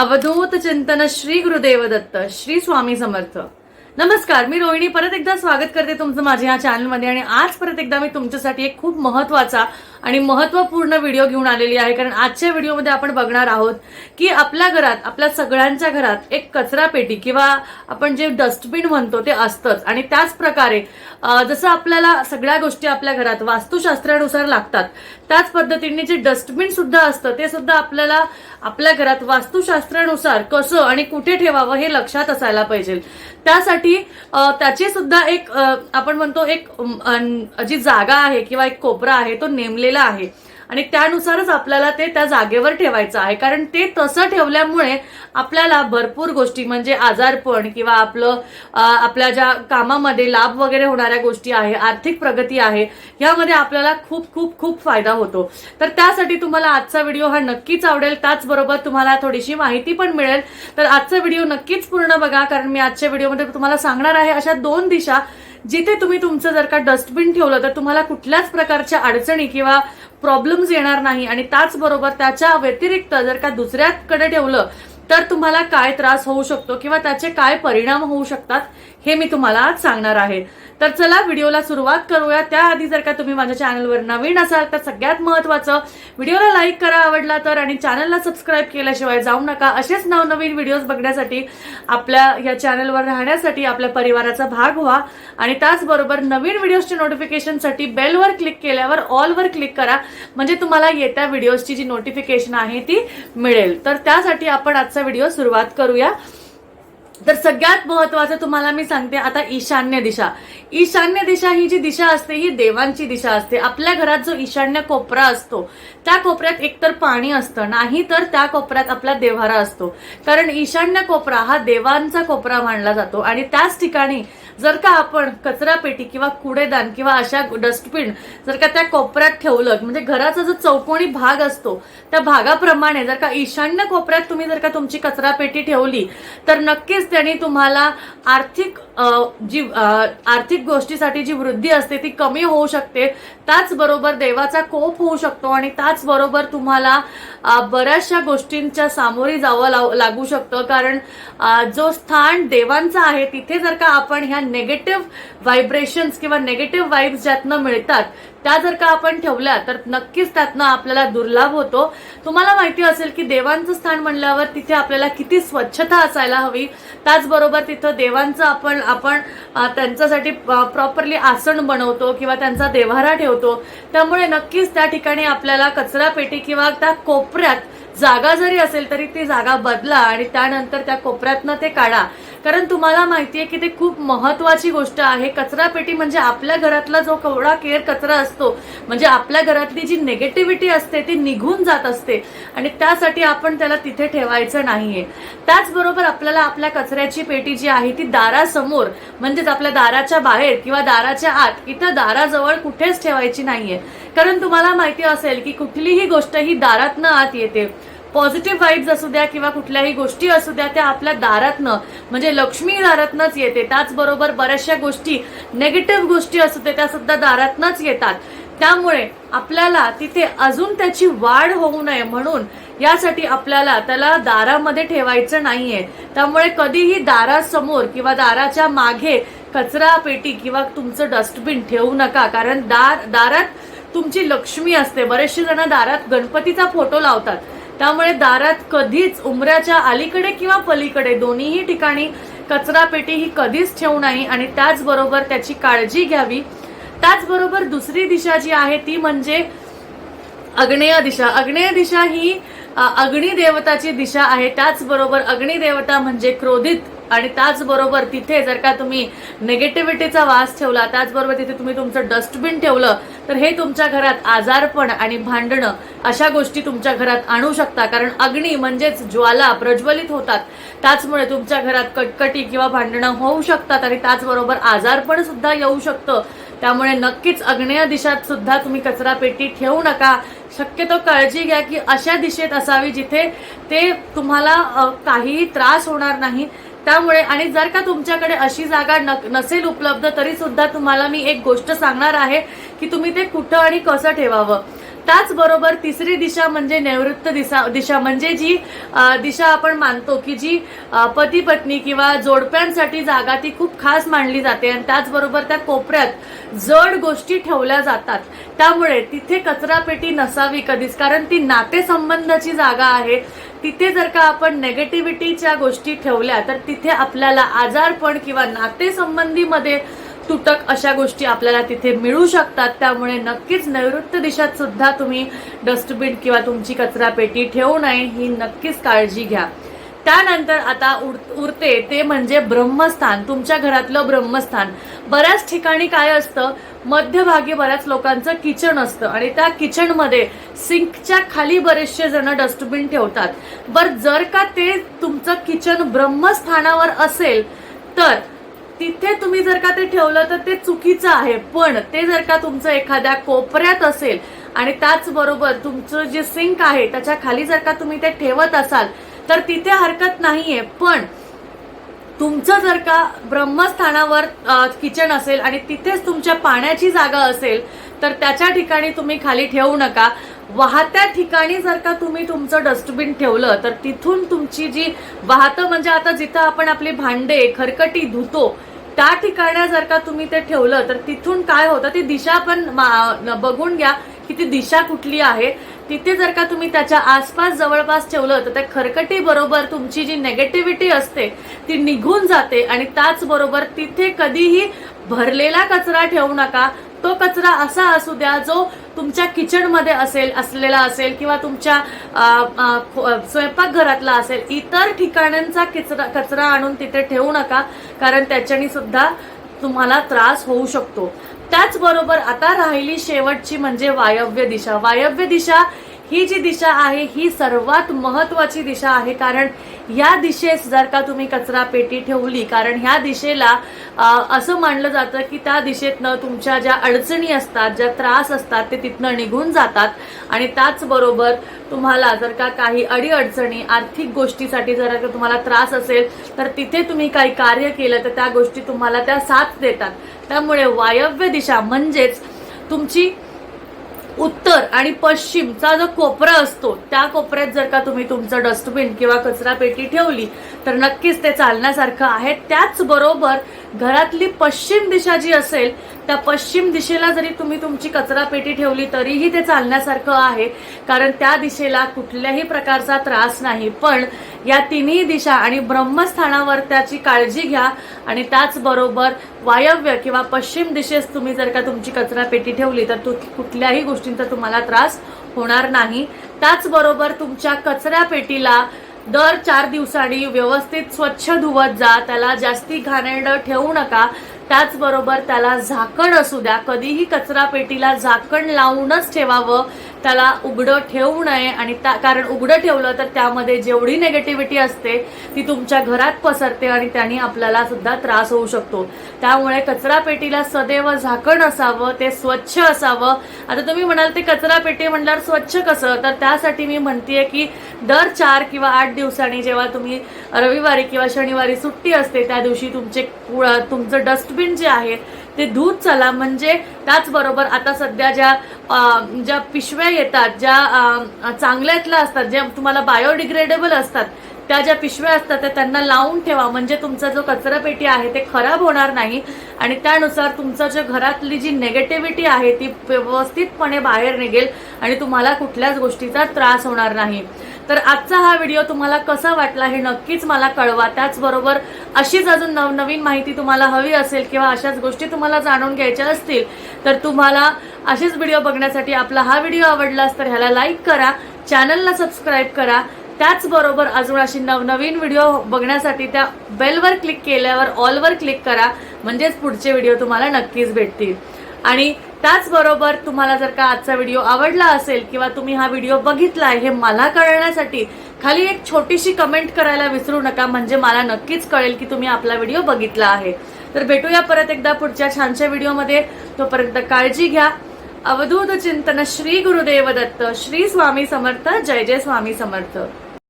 अवधूत चिंतन श्री गुरुदेव दत्त श्री स्वामी समर्थ. नमस्कार मी रोहिणी. परत एकदा स्वागत करते तुमचं माझ्या या चॅनलमध्ये आणि आज परत एकदा मी तुमच्यासाठी एक खूप महत्त्वाचा आणि महत्त्वपूर्ण व्हिडिओ घेऊन आलेली आहे कारण आजच्या व्हिडिओमध्ये आपण बघणार आहोत की आपल्या घरात आपल्या सगळ्यांच्या घरात एक कचरा पेटी किंवा आपण जे डस्टबिन म्हणतो ते असतंच. आणि त्याच प्रकारे जसं आपल्याला सगळ्या गोष्टी आपल्या घरात वास्तुशास्त्रानुसार लागतात त्याच पद्धतीने जे डस्टबिन सुद्धा असतं ते सुद्धा आपल्याला आपल्या घरात वास्तुशास्त्रानुसार कसं आणि कुठे ठेवावं हे लक्षात असायला पाहिजे. त्यासाठी त्याचे त्याची सुद्धा एक आपण म्हणतो एक जी जागा आहे किंवा एक कोपरा आहे तो नेमले नेमलेला आहे. आणि त्यानुसारच आपल्याला ते त्या जागेवर ठेवायचं आहे. कारण ते तसं ठेवल्यामुळे आपल्याला भरपूर गोष्टी म्हणजे आजारपण किंवा आपलं आपल्या ज्या कामामध्ये लाभ वगैरे होणाऱ्या गोष्टी आहे आर्थिक प्रगती आहे यामध्ये आपल्याला खूप खूप खूप फायदा होतो. तर त्यासाठी तुम्हाला आजचा व्हिडिओ हा नक्कीच आवडेल. त्याचबरोबर तुम्हाला थोडीशी माहिती पण मिळेल. तर आजचा व्हिडिओ नक्कीच पूर्ण बघा कारण मी आजच्या व्हिडिओमध्ये तुम्हाला सांगणार आहे अशा दोन दिशा जिथे तुम्ही तुमचं जर का डस्टबिन ठेवलं तर तुम्हाला कुठल्याच प्रकारच्या अडचणी किंवा प्रॉब्लेम्स येणार नाही. आणि त्याचबरोबर त्याच्या व्यतिरिक्त जर का दुसऱ्याकडे ठेवलं तर तुम्हाला काय त्रास होऊ शकतो किंवा त्याचे काय परिणाम होऊ शकतात? हे मी तुम्हाला आज सांगणार आहे. तर चला व्हिडिओला सुरुवात करूया. त्याआधी जर का तुम्ही माझ्या चॅनलवर नवीन असाल तर सगळ्यात महत्वाचं व्हिडिओला लाईक करा आवडला तर आणि चॅनलला सबस्क्राईब केल्याशिवाय जाऊ नका. असेच नवनवीन व्हिडिओज बघण्यासाठी आपल्या या चॅनलवर राहण्यासाठी आपल्या परिवाराचा भाग व्हा. आणि त्याचबरोबर नवीन व्हिडिओजच्या नोटिफिकेशनसाठी बेलवर क्लिक केल्यावर ऑलवर क्लिक करा. म्हणजे तुम्हाला येत्या व्हिडिओजची जी नोटिफिकेशन आहे ती मिळेल. तर त्यासाठी आपण आजचा व्हिडिओ सुरुवात करूया. तर सगळ्यात महत्वाचं तुम्हाला मी सांगते आता ईशान्य दिशा. ईशान्य दिशा ही जी दिशा असते ही देवांची दिशा असते. आपल्या घरात जो ईशान्य कोपरा असतो त्या कोपऱ्यात एकतर पाणी असतं नाही तर त्या कोपऱ्यात आपला देव्हारा असतो. कारण ईशान्य कोपरा हा देवांचा कोपरा मानला जातो आणि त्याच ठिकाणी जर का आपण कचरा पेटी किंवा कुडेदान किंवा अशा डस्टबिन जर का त्या कोपऱ्यात ठेवलं म्हणजे घराचा जो चौकोनी भाग असतो त्या भागाप्रमाणे जर का ईशान्य कोपऱ्यात तुम्ही जर का तुमची कचरा पेटी ठेवली तर नक्कीच त्यांनी तुम्हाला आर्थिक जी आर्थिक गोष्टीसाठी जी वृद्धी असते ती कमी होऊ शकते. त्याचबरोबर देवाचा कोप होऊ शकतो आणि त्याचबरोबर तुम्हाला बऱ्याचशा गोष्टींच्या सामोरी जावं लाव- लागू शकतं. कारण जो स्थान देवांचा आहे तिथे जर का आपण ह्या नेगेटिव्ह व्हायब्रेशन्स किंवा नेगेटिव्ह वाईब्स ज्यातनं मिळतात त्या जर का आपण ठेवल्या तर नक्कीच त्यातनं आपल्याला दुर्लाभ होतो. तुम्हाला माहिती असेल की देवांचं स्थान म्हणल्यावर तिथे आपल्याला किती स्वच्छता असायला हवी. त्याचबरोबर तिथं देवांचं आपण आपण त्यांच्यासाठी प्रॉपरली आसन बनवतो किंवा त्यांचा देव्हारा ठेवतो. त्यामुळे नक्कीच त्या ठिकाणी आपल्याला कचरा पेटी किंवा त्या कोपऱ्यात जागा जरी असेल तरी ती जागा बदला आणि त्यानंतर त्या कोपऱ्यातनं ते काढा. कारण तुम्हाला माहिती आहे की ते खूप महत्वाची गोष्ट आहे. कचरापेटी म्हणजे आपल्या घरातला जो कवडा केअर कचरा असतो म्हणजे आपल्या घरातली जी निगेटिव्हिटी असते ती निघून जात असते. आणि त्यासाठी आपण त्याला तिथे ठेवायचं नाहीये. त्याचबरोबर आपल्याला आपल्या कचऱ्याची पेटी जी आहे ती दारासमोर म्हणजेच आपल्या दाराच्या बाहेर किंवा दाराच्या आत इथं दाराजवळ कुठेच ठेवायची नाहीये. कारण तुम्हाला माहिती असेल की कुठलीही गोष्ट ही दारातनं आत येते. पॉझिटिव्ह वाईब्स असू द्या किंवा कुठल्याही गोष्टी असू द्या त्या आपल्या दारातनं म्हणजे लक्ष्मी दारातनंच येते. त्याचबरोबर बऱ्याचशा गोष्टी नेगेटिव्ह गोष्टी असू द्या त्या सुद्धा दारातनंच येतात. त्यामुळे आपल्याला तिथे अजून त्याची वाढ होऊ नये म्हणून यासाठी आपल्याला त्याला दारामध्ये ठेवायचं नाहीये. त्यामुळे कधीही दारासमोर किंवा दाराच्या मागे कचरा पेटी किंवा तुमचं डस्टबिन ठेवू नका. कारण दार दारात तुमची लक्ष्मी असते. बरेचसे जण दारात गणपतीचा फोटो लावतात. त्यामुळे दारात कधीच उमऱ्याच्या अलीकडे किंवा पलीकडे दोन्हीही ठिकाणी कचरा पेटी ही कधीच ठेवू नये आणि त्याचबरोबर त्याची काळजी घ्यावी. त्याचबरोबर दुसरी दिशा जी आहे ती म्हणजे अग्नेय दिशा. अग्नेय दिशा ही अग्निदेवताची दिशा आहे. त्याचबरोबर अग्निदेवता म्हणजे क्रोधित आणि त्याचबरोबर तिथे जर का तुम्ही नेगेटिव्हिटीचा वास ठेवला त्याचबरोबर तिथे तुम्ही तुमचं डस्टबिन ठेवलं तर हे तुमच्या घरात आजारपण आणि भांडणं अशा गोष्टी तुमच्या घरात आणू शकता. कारण अग्नी म्हणजेच ज्वाला प्रज्वलित होतात. त्याचमुळे तुमच्या घरात कटकटी किंवा भांडणं होऊ शकतात आणि त्याचबरोबर आजारपण सुद्धा येऊ शकतं. त्यामुळे नक्कीच अग्नेय दिशात सुद्धा तुम्ही कचरा पेटी ठेवू नका. शक्यतो काळजी घ्या की अशा दिशेत असावी जिथे ते तुम्हाला काहीही त्रास होणार नाही. त्यामुळे आणि जर का तुमच्याकडे अशी जागा न- नसेल उपलब्ध तरी सुद्धा तुम्हाला मी एक गोष्ट सांगणार आहे की तुम्ही ते कुठं आणि कसं ठेवावं. त्याचबरोबर तिसरी दिशा म्हणजे नैऋत्य दिशा दिशा म्हणजे जी दिशा आपण मानतो की जी पती पत्नी किंवा जोडप्यांसाठी जागा ती खूप खास मानली जाते. आणि त्याचबरोबर त्या कोपऱ्यात जड गोष्टी ठेवल्या जातात. त्यामुळे तिथे कचरापेटी नसावी कधीच कारण ती नातेसंबंधाची जागा आहे. तिथे जर का आपण नेगेटिव्हिटीच्या गोष्टी ठेवल्या तर तिथे आपल्याला आजारपण किंवा नातेसंबंधीमध्ये तुटक अशा गोष्टी आपल्याला तिथे मिळू शकतात. त्यामुळे नक्कीच नैऋत्य दिशात सुद्धा तुम्ही डस्टबिन किंवा तुमची कचरा पेटी ठेवू नये ही नक्कीच काळजी घ्या. त्यानंतर आता उर- उरते ते म्हणजे ब्रह्मस्थान. तुमच्या घरातलं ब्रह्मस्थान. बऱ्याच ठिकाणी काय असतं? मध्यभागी बऱ्याच लोकांचं किचन असतं आणि त्या किचनमध्ये सिंकच्या खाली बरेचसे जण डस्टबिन ठेवतात. बर जर का ते तुमचं किचन ब्रह्मस्थानावर असेल तर तिथे तुम्ही जर का ते ठेवलं तर ते चुकीचं आहे. पण ते जर का तुमचं एखाद्या कोपऱ्यात असेल आणि त्याचबरोबर तुमचं जे सिंक आहे त्याच्याखाली जर का तुम्ही ते ठेवत असाल तर तिथे हरकत नाहीये. पण तुमचं जर का ब्रह्मस्थानावर किचन असेल आणि तिथेच तुमच्या पाण्याची जागा असेल तर त्याच्या ठिकाणी तुम्ही खाली ठेवू नका. वाहत्या ठिकाणी जर का तुम्ही तुमचं डस्टबिन ठेवलं तर तिथून तुमची जी वाहतं म्हणजे आता जिथं आपण आपली भांडे खरकटी धुतो त्या ठिकाणी जर का तुम्ही ते ठेवलं तर तिथून काय होतं ती दिशा पण मा- बघून घ्या. की ती दिशा कुठली आहे तिथे जर का तुम्ही त्याच्या आसपास जवळपास ठेवलं तर त्या खरकटीबरोबर तुमची जी नेगेटिव्हिटी असते ती निघून जाते आणि त्याचबरोबर तिथे कधीही भरलेला कचरा ठेवू नका. तो कचरा असा असू द्या जो तुमच्या किचनमध्ये असेल असलेला असेल किंवा तुमच्या स्वयंपाकघरातला असेल इतर ठिकाणांचा कचरा कचरा आणून तिथे ठेवू नका कारण त्याच्याने सुद्धा तुम्हाला त्रास होऊ शकतो. त्याचबरोबर आता राहिली शेवटची म्हणजे वायव्य दिशा. वायव्य दिशा ही जी दिशा आहे ही सर्वात महत्वाची दिशा आहे. कारण या दिशेस जर का तुम्ही कचरा पेटी ठेवली कारण ह्या दिशेला असं मानलं जातं की त्या दिशेतनं तुमच्या ज्या अडचणी असतात ज्या त्रास असतात ते तिथनं निघून जातात. आणि त्याचबरोबर तुम्हाला जर का काही अडीअडचणी आर्थिक गोष्टीसाठी जर का तुम्हाला त्रास असेल तर तिथे तुम्ही काही कार्य केलं तर त्या गोष्टी तुम्हाला त्या साथ देतात. त्यामुळे वायव्य दिशा म्हणजेच तुमची उत्तर आणि पश्चिमचा जो कोपरा असतो त्या कोपऱ्यात जर का तुम्ही तुमचं डस्टबिन किंवा कचरा पेटी ठेवली तर नक्कीच ते चालण्यासारखं आहे. त्याचबरोबर घरातली पश्चिम दिशा जी असेल त्या पश्चिम दिशेला जरी तुम्ही तुमची कचरा पेटी ठेवली तरीही ते चालण्यासारखं आहे. कारण त्या दिशेला कुठल्याही प्रकारचा त्रास नाही. पण या तिन्ही दिशा आणि ब्रह्मस्थानावर त्याची काळजी घ्या. आणि त्याचबरोबर वायव्य किंवा पश्चिम दिशेस तुम्ही जर का तुमची कचरा पेटी ठेवली तर तु कुठल्याही गोष्टींचा तुम्हाला त्रास होणार नाही. त्याचबरोबर तुमच्या कचरा पेटीला दर चार दिवसांनी व्यवस्थित स्वच्छ धुवत जा. त्याला जास्ती घाणेरडं ठेवू नका. त्याचबरोबर त्याला झाकण असू द्या. कधीही कचरा पेटीला झाकण लावूनच ठेवावं. त्याला उघडं ठेवू नये आणि त्या कारण उघडं ठेवलं तर त्यामध्ये जेवढी नेगेटिव्हिटी असते ती तुमच्या घरात पसरते आणि त्याने आपल्याला सुद्धा त्रास होऊ शकतो. त्यामुळे कचरा पेटीला सदैव झाकण असावं ते स्वच्छ असावं. आता तुम्ही म्हणाल ते कचरा पेटी म्हणल्यावर स्वच्छ कसं? तर त्यासाठी मी म्हणतेय की दर चार किंवा आठ दिवसांनी जेव्हा तुम्ही रविवारी किंवा शनिवारी सुट्टी असते त्या दिवशी तुमचे तुमचं डस्टबिन जे आहे ते धूत चला. म्हणजे त्याचबरोबर आता सध्या ज्या ज्या पिशव्या येतात ज्या चांगल्यातल्या असतात ज्या तुम्हाला बायोडिग्रेडेबल असतात त्या ज्या पिशव्या असतात त्या त्यांना लावून ठेवा. म्हणजे तुमचा जो कचरा पेटी आहे ते खराब होणार नाही. आणि त्यानुसार तुमचं जे घरातली जी नेगेटिव्हिटी आहे ती व्यवस्थितपणे बाहेर निघेल आणि तुम्हाला कुठल्याच गोष्टीचा त्रास होणार नाही. तर आजचा हा व्हिडिओ तुम्हाला कसा वाटला हे नक्कीच मला कळवा. त्याचबरोबर अशीच अजून नवनवीन माहिती तुम्हाला हवी असेल किंवा अशाच गोष्टी तुम्हाला जाणून घ्यायच्या असतील तर तुम्हाला असेच व्हिडिओ बघण्यासाठी आपला हा व्हिडिओ आवडलास तर ह्याला लाईक करा चॅनलला सबस्क्राईब करा. त्याचबरोबर अजून अशी नवनवीन व्हिडिओ बघण्यासाठी त्या बेलवर क्लिक केल्यावर ऑलवर क्लिक करा म्हणजेच पुढचे व्हिडिओ तुम्हाला नक्कीच भेटतील. आणि त्याचबरोबर तुम्हाला जर का आजचा व्हिडिओ आवडला असेल किंवा तुम्ही हा व्हिडिओ बघितलाय हे मला कळण्यासाठी खाली एक छोटीशी कमेंट करायला विसरू नका. म्हणजे मला नक्कीच कळेल की तुम्ही आपला व्हिडिओ बघितला आहे. तर भेटूया परत एकदा पुढच्या छानशा व्हिडिओमध्ये. तोपर्यंत काळजी घ्या. अवधूत चिंतन श्री गुरुदेव दत्त. श्री स्वामी समर्थ. जय जय स्वामी समर्थ.